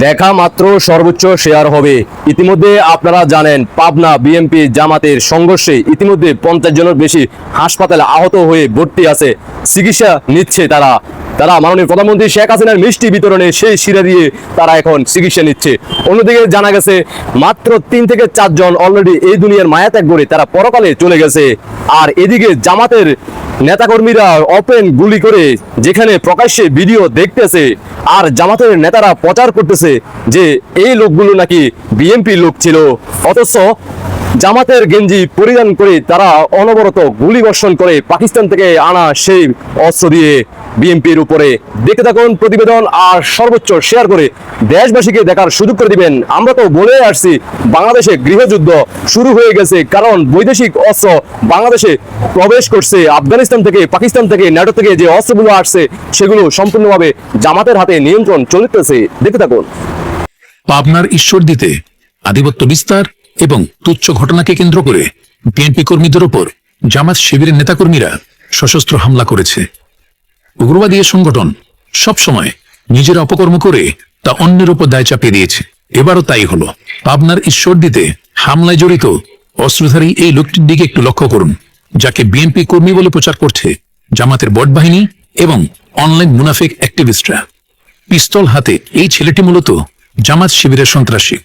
দেখা মাত্র সর্বোচ্চ শেয়ার হবে। ইতিমধ্যে আপনারা জানেন, পাবনা বিএমপি জামাতের সংঘর্ষে ইতিমধ্যে পঞ্চাশ জনের বেশি হাসপাতালে আহত হয়ে ভর্তি আছে। চিকিৎসা নিচ্ছে তারা। তারা মাননীয় প্রধানমন্ত্রী শেখ হাসিনার মিষ্টি বিতরণে সেই শিরা দিয়ে তারা এখন চিকিৎসা নিচ্ছে। অন্যদিকে জানা গেছে, মাত্র তিন থেকে চারজন অলরেডি এই দুনিয়ার মায়া ত্যাগ করে তারা পরকালে চলে গেছে। আর এদিকে জামাতের নেতাকর্মীরা ওপেন গুলি করে যেখানে প্রকাশ্যে ভিডিও দেখতেছে আর জামাতের নেতারা প্রচার করতেছে যে এই লোকগুলো নাকি বিএনপি লোক ছিল। অথচ জামাতের গেঞ্জি পরিধান করে তারা অনবরত গুলি বর্ষণ করে পাকিস্তান থেকে আনা সেই অস্ত্র দিয়ে বিএনপির উপরে। দেখতে থাকুন প্রতিবেদন আর সর্বোচ্চ শেয়ার করে দেশবাসীকে দেখার সুযোগ করে দিবেন। আমরা তো বলে আসছি, বাংলাদেশে গৃহযুদ্ধ শুরু হয়ে গেছে কারণ বৈদেশিক অস্ত্র বাংলাদেশে প্রবেশ করছে। আফগানিস্তান থেকে, পাকিস্তান থেকে ন্যাটো থেকে যে অস্ত্রগুলো আসছে, সেগুলো সম্পূর্ণভাবে জামাতের হাতে নিয়ন্ত্রণ চলিতেছে। দেখতে থাকুন। পাবনার ঈশ্বর দিতে আধিপত্য বিস্তার এবং তুচ্ছ ঘটনাকে কেন্দ্র করে বিএনপি কর্মীদের ওপর জামাত শিবিরের নেতাকর্মীরা সশস্ত্র হামলা করেছে। উগ্রবাদী সংগঠন সবসময় নিজের অপকর্ম করে তা অন্যের উপর দায় চাপিয়ে দিয়েছে। এবারও তাই হলো। পাবনার ঈশ্বরদীতে হামলায় জড়িত অস্ত্রধারী এই লোকটির দিকে একটু লক্ষ্য করুন, যাকে বিএনপি কর্মী বলে প্রচার করছে জামাতের বট বাহিনী এবং অনলাইন মুনাফিক অ্যাক্টিভিস্টরা। পিস্তল হাতে এই ছেলেটি মূলত জামাত শিবিরের সন্ত্রাসী।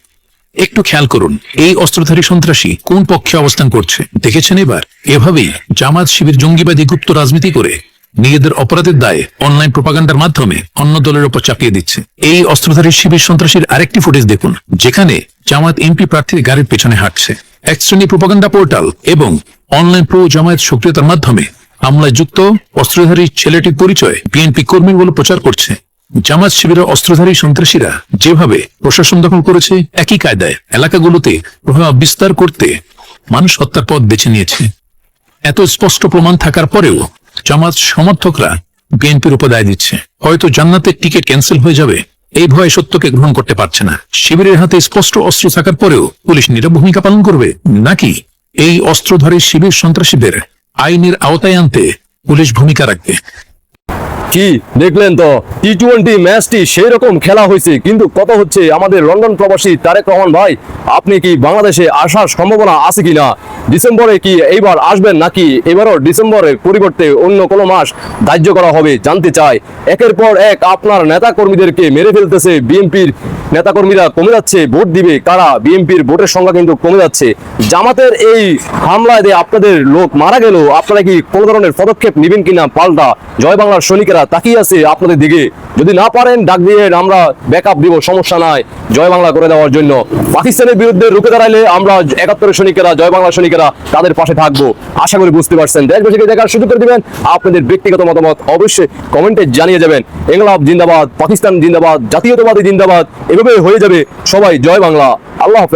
একটু খেয়াল করুন, এই অস্ত্রধারী সন্ত্রাসী কোন পক্ষে অবস্থান করছে? দেখেছেন এবার? এভাবেই জামাত শিবির জঙ্গিবাদী গুপ্ত রাজনীতি করে নিজেদের অপরাধের দায়ে অনলাইন প্রপাগান্ডার মাধ্যমে অন্য দলের উপর চাপিয়ে দিচ্ছে। এই অস্ত্রধারী শিবির সন্ত্রাসীর আরেকটি ফুটেজ দেখুন, যেখানে জামাত এমপি প্রার্থীর গাড়ির পেছনে হাঁটছে। এক শ্রেণি প্রপাগান্ডা পোর্টাল এবং অনলাইন প্রো জামায়াত সক্রিয়তার মাধ্যমে হামলায় যুক্ত অস্ত্রধারী ছেলেটির পরিচয় বিএনপি কর্মী বলে প্রচার করছে। জামাত শিবিরের অস্ত্রধারী সন্ত্রাসীরা যেভাবে প্রশাসন দখল করেছে, একই কায়দায় এলাকাগুলোতে প্রভাব বিস্তার করতে মানুষ হত্যার পথ বেছে নিয়েছে। এত স্পষ্ট প্রমাণ থাকার পরেও জামাত সমর্থকরা বিএনপির উপর দায় দিচ্ছে। হয়তো জান্নাতের টিকিট ক্যান্সেল হয়ে যাবে। এই ভয়ে সত্যকে গ্রহণ করতে পারছে না। শিবিরের হাতে স্পষ্ট অস্ত্র থাকার পরেও পুলিশ নীরব ভূমিকা পালন করবে। নাকি এই অস্ত্রধারী শিবির সন্ত্রাসীদের আইনের আওতায় আনতে পুলিশ ভূমিকা রাখবে? কি দেখলেন তো? টি টোয়েন্টি ম্যাচটি সেই রকম খেলা হয়েছে, কিন্তু কত হচ্ছে আমাদের লন্ডন প্রবাসী তারেক রহমান ভাই? আপনি কি বাংলাদেশে আসার সম্ভাবনা আছে কিনা? ডিসেম্বরে কি এইবার আসবেন নাকি এবারও ডিসেম্বরের পরিবর্তে অন্য কোনো মাস ধার্য করা হবে জানতে চাই। একের পর এক আপনার নেতা কর্মীদেরকে মেরে ফেলতেছে বিএনপির নেতাকর্মীরা, কমে যাচ্ছে, ভোট দিবে কারা? বিএনপির ভোটের সংখ্যা কিন্তু কমে যাচ্ছে। জামাতের এই হামলায় দিয়ে আপনাদের লোক মারা গেল, আপনারা কি কোনো ধরনের পদক্ষেপ নেবেন কিনা পাল্টা? জয় বাংলার সৈনিকেরা তাকিয়ে আছে আপনাদের দিকে। যদি না পারেন, ডাক দিয়ে আমরা ব্যাকআপ দিব, সমস্যা নাই। জয় বাংলা করে দেওয়ার জন্য। পাকিস্তানের বিরুদ্ধে রুখে দাঁড়াইলে আমরা একাত্তরের সৈনিকেরা, জয় বাংলা সৈনিকেরা তাদের পাশে থাকব। আশা করি বুঝতে পারছেন। দেশবাসীকে দেখার সুযোগ করে দিবেন। আপনাদের ব্যক্তিগত মতামত অবশ্যই কমেন্টে জানিয়ে যাবেন। ইংলাব জিন্দাবাদ, পাকিস্তান জিন্দাবাদ, জাতীয়তাবাদী জিন্দাবাদ, এভাবে হয়ে যাবে সবাই জয় বাংলা। আল্লাহ হাফেজ।